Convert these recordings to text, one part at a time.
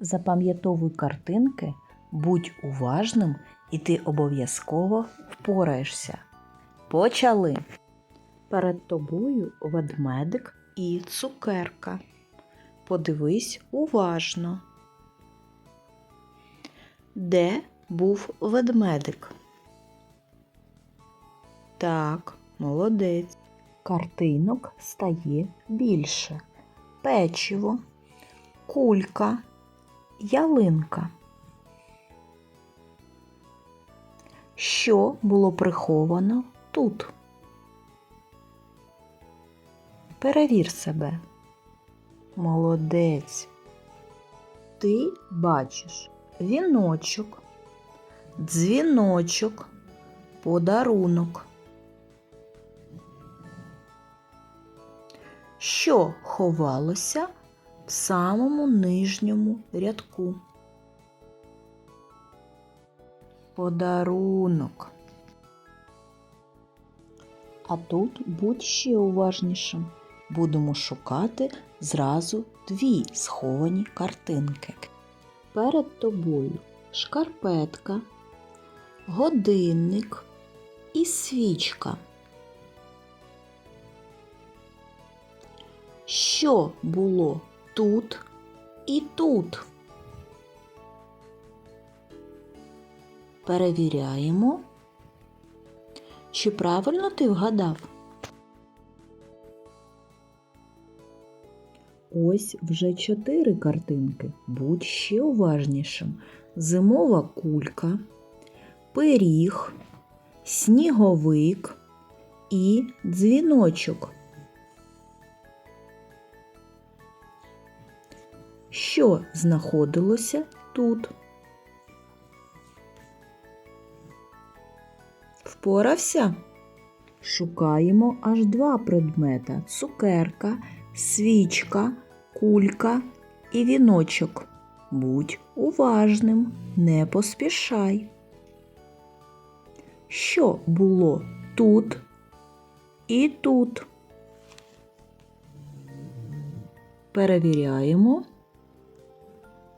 Запам'ятовуй картинки, будь уважним, і ти обов'язково впораєшся. Почали. Перед тобою ведмедик і цукерка. Подивись уважно. Де був ведмедик? Так, молодець. Картинок стає більше. Печиво, кулька, ялинка. Що було приховано тут? Перевір себе. Молодець. Ти бачиш віночок, дзвіночок, подарунок. Що ховалося самому нижньому рядку? Подарунок. А тут будь ще уважнішим. Будемо шукати зразу дві сховані картинки. Перед тобою шкарпетка, годинник і свічка. Що було тут і тут? Перевіряємо, чи правильно ти вгадав. Ось вже чотири картинки. Будь ще уважнішим. Зимова кулька, пиріг, сніговик і дзвіночок. Що знаходилося тут? Впорався? Шукаємо аж два предмета: цукерка, свічка, кулька і віночок. Будь уважним, не поспішай. Що було тут і тут? Перевіряємо.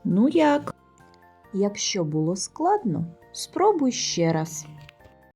Ну як? Якщо було складно, спробуй ще раз.